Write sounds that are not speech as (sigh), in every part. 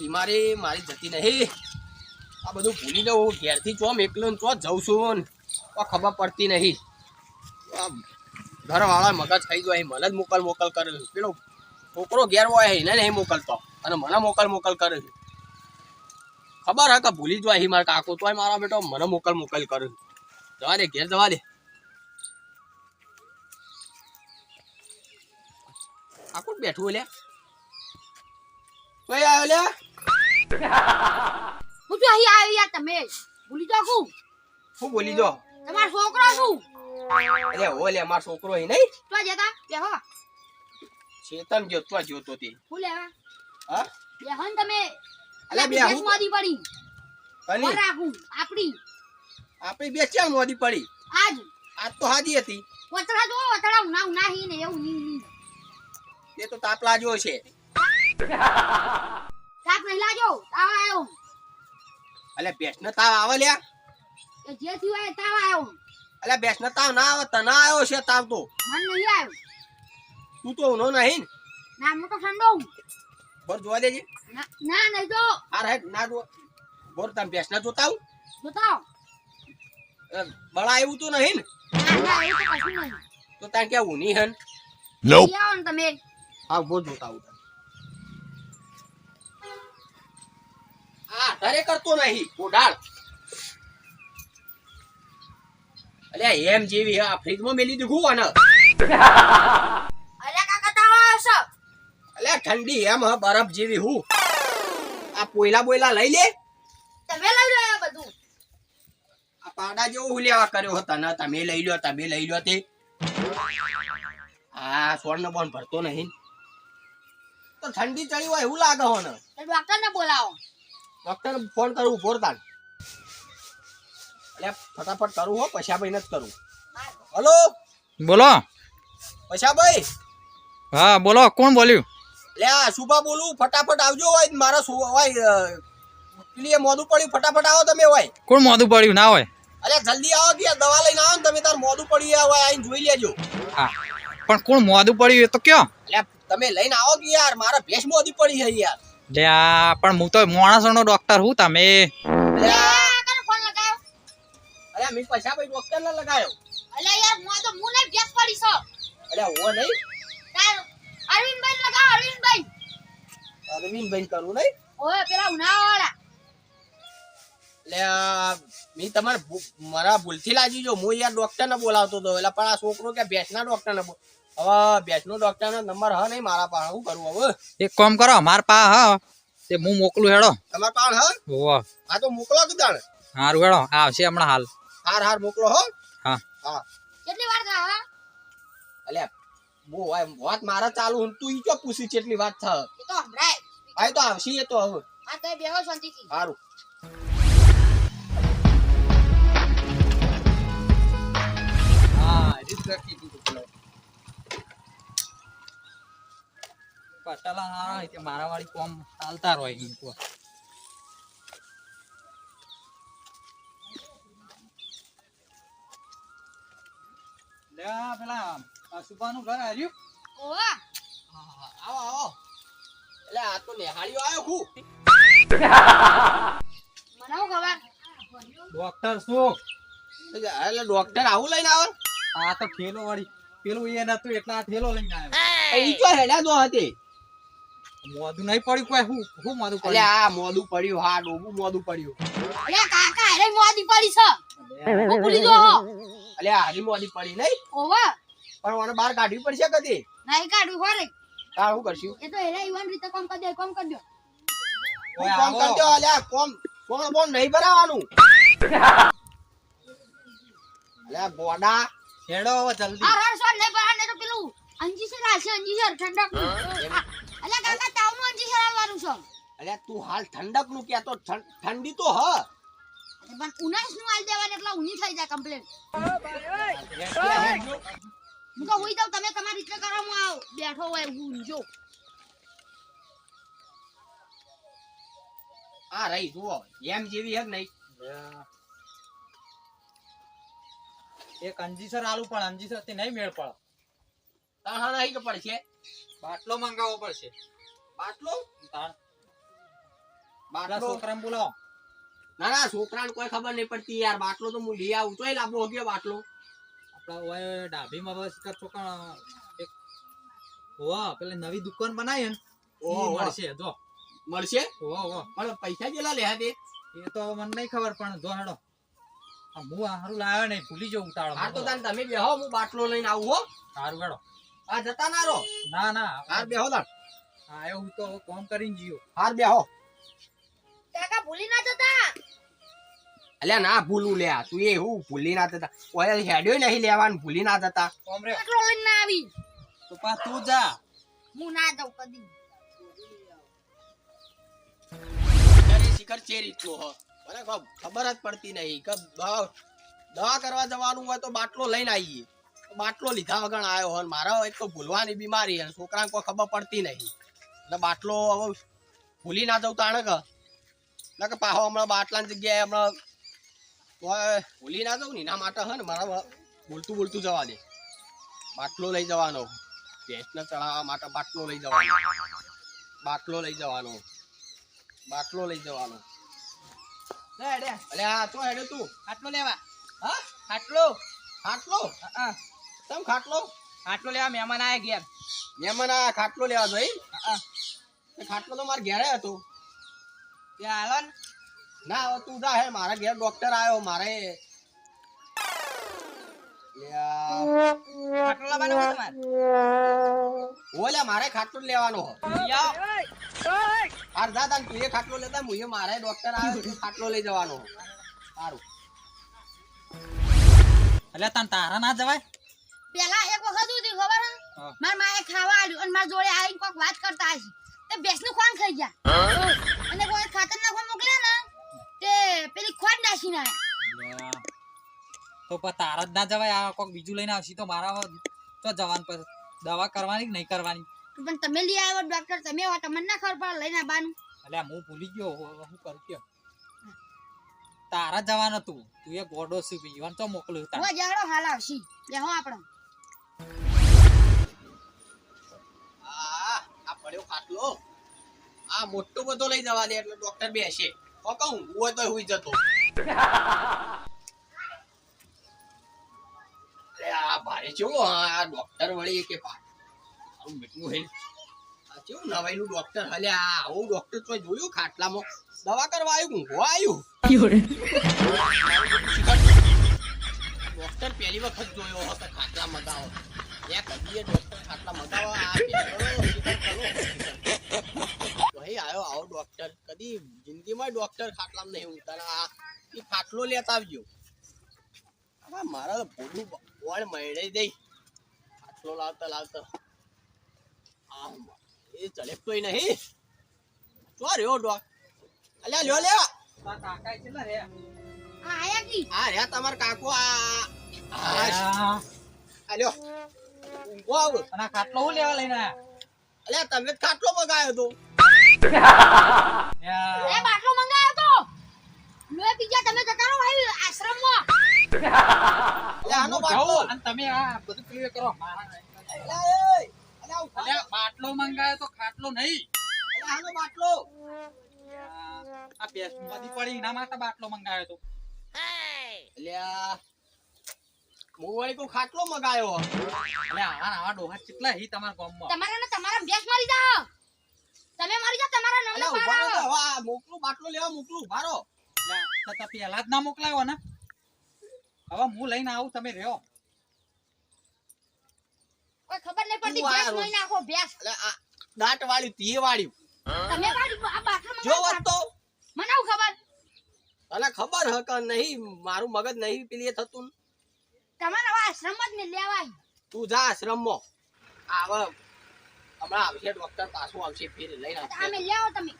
બીમારી મારી જતી નહીં. આ બધું ભૂલી જવું ઘેરથી ચોમ એકલો ચો જઉં છું ખબર પડતી નહીં. ઘરવાળા મગજ ખાઈ જાય મને જ મોકલ મોકલ કરે છે. પેલો છોકરો ઘેર હોય એને નહીં મોકલતો. અને મને મોકલ મોકલ કરે છે. ખબર હા ભૂલી જાય મારા કાકો તો મારા બેટો, મને મોકલ મોકલ કરે છે. જવા દે, ઘેર જવા દે. આ કોણ બેઠું લે કઈ આવ્યો લે હું તો અહીં આવ્યો યાર તમે ભૂલી જાવ કું શું બોલી જો તમારો છોકરો શું? અરે ઓ લે મારો છોકરો અહીં નહીં? તો જતા? બેહો ચેતન જો તો જોતો તે હું લેવા? હા? તમે. અલે બે હું? મોદી પડી. કોણ રાખું આપણી. આપણી બે ચાલ મોદી પડી? આજ. આજ તો હાજી હતી. વતળા જો વતળા ઉના ઉના હી ને એવું ની તે તો તાપલા જો છે. (laughs) તાપ નહીં લાજો. તાવ આવ્યો. અલે બેસને તાવ આવે લ્યા. એ જે થયું હોય એ તાવ આવ્યો. અલે બેસને તાવ ના આવે તને આવ્યો છે તાવ તો. મન નહીં આવ્યો. તું તો ઉનો નહીં ને. ના હું તો ઠંડો હું. બોર જોવા દેજે. ના ના નહીં તો. અરે ના જો. બોર તમે બેસને જોતા જોતાવ જોતા બળા એવું તો નહીં ને. ના ના એવું તો કશું નહીં. તો તાર કે ઊની હન લઈ આવો ને તમે. આ બોર જોતા તારે કરતો નહીં કોડાળ અલ્યા એમ જેવી આ ફ્રીજમાં મેલી દીધું આને? અરે કાકા તાવા છે? અલ્યા ઠંડી એમ હ બરફ જેવી હું. આ પોયલા બોયલા લઈ લે. તમે લઈ લો બધું. આ પાડા જેવો હું લેવા કર્યો હતો ને તમે લઈ લો તમે લઈ લો તે. આ સ્વર્ણ બોન ભરતો નહીં. તો ઠંડી ચડી હોય એવું લાગે હો ને ડોક્ટર ને બોલાવો. ડોક્ટર ફોન કરું ઊભો તાન એટલે ફટાફટ કરું હો પૈસા ભાઈ જ કરું. હલો? બોલો. પૈસા ભાઈ હા બોલો કોણ બોલ્યું? લે શુભા બોલું ફટાફટ આવજો હોય મારા હોય પેલી મોદું પડ્યું ફટાફટ આવો તમે હોય. કોણ મોદું પડ્યું? ના હોય. અરે જલ્દી આવો કે દવા લઈને આવો ને તમે તાર મોદું પડ્યું હોય આઈને જોઈ લેજો. હા. પણ કોણ મોદું પડ્યું એ તો કયો? એટલે તમે લઈને આવો કે યાર મારા ભેંસ મોદી પડી છે યાર. લે આ પણ હું તો માણસનો ડોક્ટર હું તમે. અરે પૈસા ભાઈ ડોક્ટર ને લગાયો. યાર તો મું ને ગેસ પડી છો. અરે હો નહીં. તાર અરવિંદભાઈ કરું નહીં? ઓય પેલા ઉનાવાળા એટલે આ મેં તમારે મારા ભૂલથી લાગી જો હું યાર ડોક્ટર ને બોલાવતો હતો એટલે પણ આ છોકરો કે ભેંસના ડોક્ટર ને હવે ભેંસનો ડોક્ટર નો નંબર હ નહીં મારા પાસે. હું કરું હવે? એક કામ કરો માર પા હા તે હું મોકલું હેડો. તમારા પાસે હ? હા તો મોકલો કે તાણ. હારું હેડો આવશે હમણાં હાલ. હાર હાર મોકલો હો. હા. હા. કેટલી વાર થા હા વાત મારા ચાલુ હું તું ઈ ચો પૂછી કેટલી વાત એ તો હમરાય ભાઈ તો આવશે એ તો હવે. આ તો બેહો શાંતિથી. સારું હા રીત પટાલા હારા તે મારા વાળી કોમ ચાલતા રહે એમ કહો. લે પેલા સુભાનું ઘર આવ્યું ઓવા. આવો આવો. એટલે આ તો નેહાળીઓ આવ્યો ખુ મને ખબર? ડોક્ટર શું? એટલે ડોક્ટર આવું લઈને આવે? આ તો ઠેલો વાળી. પેલું એ નતું એટલા ઠેલો લઈને આવ્યો. ઈ તો હેડા જો હતી મોઢું નહીં પડ્યું કોઈ હું હું મોદું પડ્યું? આ મોદું પડ્યું હા ડોબું મોદું પડ્યું. અલ્યા કાકા અરે મોદી પડી છે. હું ભૂલી જો અલ્યા હારી મોદી પડી નહીં? ઓવા પણ મને બહાર કાઢવી પડશે કદી? નહીં કાઢું હોરે. તાર શું કરશું? એ તો એલા ઈવન રીતે કોમ કરી દે કોમ કરી દો ઓય કોમ કરી દો અલ્યા કોમ કોમ કોમ નહીં ભરાવાનું. અલ્યા ગોડા. હેડો હવે જલ્દી. આ રણ સોન નહીં ભરાને તો પેલું અંજી અંજીસર અંજી છે ઠંડક અલે કાકા તાવનું અંજી છે આવવાનું છે અલ્યા તું હાલ ઠંડકનું ઠં- ઠંડી તો હ. પણ ઉનાસનું આલ દેવાનું એટલે ઉની થઈ જાય કમ્પ્લેન હું તો હોઈ જાઉં તમે તમારી રીતે કરો હું આવ. બેઠો હોય હું જો. આ રહી જુઓ. એમ જેવી હે નહીં? એક અંજીસર આલુ પણ અંજીસરથી નહીં મેળ પડે. તાણ હા નહીં કે પડશે? બાટલો મંગાવવો પડશે. બાટલો? તાણ. બાટલો છોકરાને બોલાવો. ના ના છોકરાને કોઈ ખબર નહીં પડતી યાર. બાટલો તો હું લઈ આવું તોય લાંબો ગયો બાટલો. ઓય ડાભીમાં બસ છોકરા એક હોવા પેલી નવી દુકાન બનાવી ને ઓ મળશે જો. મળશે? ઓ ઓ પણ પૈસા કેટલા લેહા તે? એ તો મને નહીં ખબર પણ જો હેડો. હું આ હારું લાવ્યો નહીં ભૂલી જવું ઉતાળો હા તો તાન તમે બેહો હું બાટલો લઈને આવું હો. સારું હેડો. આ જતા ના રહો. ના ના. હાર બેહો લડ હા એ હું તો કોમ કરીને જીયો હાર બેહો. કાકા ભૂલી ના જતા. અલ્યા ના ભૂલું લે તું એ હું ભૂલી ના જતા. ઓય હેડ્યો નહીં લેવાનું ભૂલી ના જતા. ઓમરે એકલો લઈને ના આવી. તો પા તું જા. હું ના જાઉં કદી. અરે શિખર ચેરી તો હો. મને ખબર જ પડતી નહીં કે દવા દવા કરવા જવાનું હોય તો બાટલો લઈને આવીએ. બાટલો લીધા વગર આવ્યો હોય મારા એક તો ભૂલવાની બીમારી અને છોકરાને કોઈ ખબર પડતી નહીં. એટલે બાટલો હવે ભૂલી ના જવું તાણે કે? કે પાહો હમણાં બાટલાની જગ્યાએ હમણાં ભૂલી ના જવું ને એના માટે હે ને મારા બોલતું બોલતું જવા દે. બાટલો લઈ જવાનો. ભેંસને ચડાવવા માટે બાટલો લઈ જવાનો. બાટલો લઈ જવાનો. બાટલો લઈ જવાનો. તું? ખાટલો લેવા. હા? ખાટલો? ખાટલો? હા તમ ખાટલો? ખાટલો લેવા મહેમાન આયા ઘેર. મહેમાન આ ખાટલો લેવા જોઈ? ખાટલો તો મારા ઘેરે હતો. ત્યાં હાલો ને. ના હવે તું જા હે મારા ઘેર ડોક્ટર આવ્યો મારે. મારે ખાટલો લેવાનો તાન તું એ ખાટલો લેતા હું મારે ડોક્ટર આવ્યો તું ખાટલો લઈ જવાનો. સારું. એટલે તને તારા ના જવાય? પેલા એક વખત ઉધી ખબર. માર માએ ખાવા આલ્યું અને મારા જોડે આવીને કોક વાત કરતા આવી તે બેસનું કોણ ખાઈ ગયા. ખાતર નાખવા મોકલ્યા ને તે પેલી ખોટ નાખી ના તો પણ તારા જ ના જવાય આ કોક બીજું લઈને આવશે તો મારા તો જવાનું પર દવા કરવાની કે નહીં કરવાની? પણ તમે લઈ આવ્યો ડોક્ટર તમે હો તમને ના ખબર પડે લઈને આવવાનું. એટલે હું ભૂલી ગયો હું કરું કે તારા જવાનું હતું તું એ ગોડો સુ બીજું તો મોકલ્યું તાર. જાડો હાલ આવશી. બેહો આપણો. આ મોટો બધો લઈ જવા દે એટલે ડોક્ટર બેસે. તો કહું, હું તો હુઈ જતો. આ ભારે કેવું, આ ડોક્ટર વળી કે ભાઈ આવું બેઠું હે આ કેવું નવાઈનું ડોક્ટર હલે, આ આવું ડોક્ટર તો જોયું ખાટલામાં. દવા કરવા આવ્યું હું આવ્યું ડોક્ટર પહેલી વખત જોયો હતો ખાટલા મગાવો એક કદીએ ડોક્ટર ખાટલા મગાવો આ. ભાઈ આવ્યો આવો ડોક્ટર કદી જિંદગીમાં ડોક્ટર ખાટલામાં નહીં ઉતારા આ ઈ ખાટલો લેતા આવજો. હા મારા ભોડું વળ મળી દઈ ખાટલો લાવતા લાવતા. એ ચડેપતોય નહીં. તો રહ્યો ડોક અલ્યા લ્યો લે તારા કાકા કેટલા રે આયા કી? આ રહ્યા તમાર કાકો આ આ આ. આ લ્યો. ઊંઘો આવો. અને ખાટલો હું લેવા લઈને અલ્યા તમે ખાટલો મગાયો તો. એ બાટલો મંગાયો તો. લોહી પીજા તમે જતા રહો ભાઈ આશ્રમમાં. અલ્યા આનો બાટલો. અને તમે આ બધું ક્લિયર કરો. મારા અલ્યા એ અલ્યા ઊભા રહો. અલ્યા બાટલો મંગાયો તો ખાટલો નહીં. આનો બાટલો. આ ભેંસ પડી એના માટે બાટલો મંગાયો તો. અલ્યા હું વળી ખાટલો મગાયો? અલ્યા આવા આવા ડોહા કેટલા હી તમારા ગામમાં. તમારા ને તમારા ભેંસ મરી જાઓ તમે મરી જાવ તમારા અલ્યા ઊભા પાડો. હવે મોકલું બાટલો લેવા મોકલું ઊભા રહો. અલ્યા, તો તો જ ના મોકલાવો ને. હવે હું લઈને આવું તમે રહ્યો કોઈ ખબર નહીં પડતી ભેંસ રોજ- નાખો ભેંસ. દાંત વાળી તે વાળી તમે આ બાટલો જો તો મને આવું ખબર. અલે ખબર હ કે નહીં મારું મગજ નહીં પેલી થતું તમારા હવે જ ને લેવાય. તું જા આશ્રમમાં. આવ. હમણાં આવશે ડોક્ટર પાછો આવશે ફેર લઈ આ આવશે મેં લેવો તમે.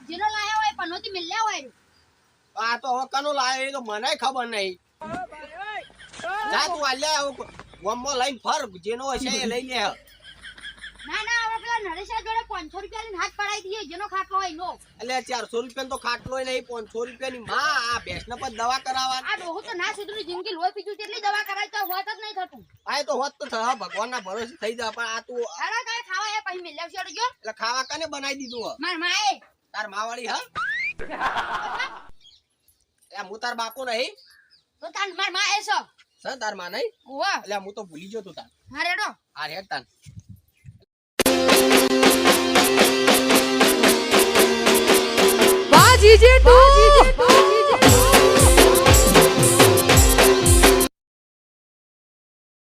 જેનો લાયો હોય પનોતી મિલ લેવો હોય આ તો હવે કનો લાવ્યો એ તો મને ખબર નહીં. જા તું આલ્યા હવે ગોમમાં લઈને ફર જેનો હશે એ લઈ લે. નરેશા જોડે પાંચસો રૂપિયા લઈને હાથ પડાવી દઈએ જેનો ખાટલો હોય નો એટલે ચારસો રૂપિયા તો ખાટલો નહીં પાંચસો રૂપિયાની માં આ ભેંસને પર દવા કરાવવા આ ડોહું તો ના સુધરી જિંદગી લોહી પીધું તેટલી દવા કરાય તો હોત જ નહીં થતું. આ તો હોત તો થા ભગવાનના ભરોસે થઈ જાય પણ આ તું અરે ખાવા એ પછી મેં લેવશે જો એટલે ખાવા કને બનાવી દીધું? માર માએ. તાર માવાળી હા? હું તાર બાપો નહીં? તો મા મારમાં એ છો. સર તારમાં નહીં? ઓવા એટલે હું તો ભૂલી ગયો તું તાર. હા રેડો હા રેડ તાન જીજે ટુ.